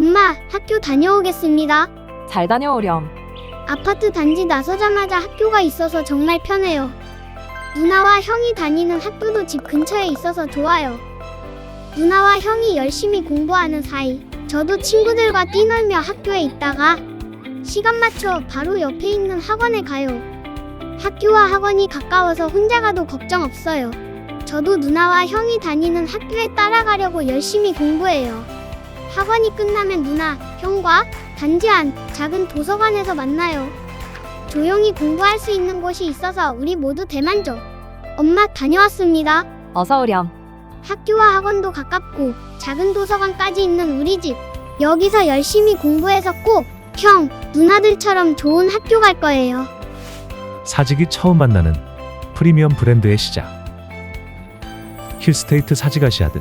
엄마, 학교 다녀오겠습니다. 잘 다녀오렴. 아파트 단지 나서자마자 학교가 있어서 정말 편해요. 누나와 형이 다니는 학교도 집 근처에 있어서 좋아요. 누나와 형이 열심히 공부하는 사이, 저도 친구들과 뛰놀며 학교에 있다가 시간 맞춰 바로 옆에 있는 학원에 가요. 학교와 학원이 가까워서 혼자 가도 걱정 없어요. 저도 누나와 형이 다니는 학교에 따라가려고 열심히 공부해요. 학원이 끝나면 누나, 형과 단지 안 작은 도서관에서 만나요. 조용히 공부할 수 있는 곳이 있어서 우리 모두 대만족. 엄마 다녀왔습니다. 어서 오렴. 학교와 학원도 가깝고 작은 도서관까지 있는 우리 집. 여기서 열심히 공부해서 꼭 형, 누나들처럼 좋은 학교 갈 거예요. 사직이 처음 만나는 프리미엄 브랜드의 시작. 힐스테이트 사직아시아드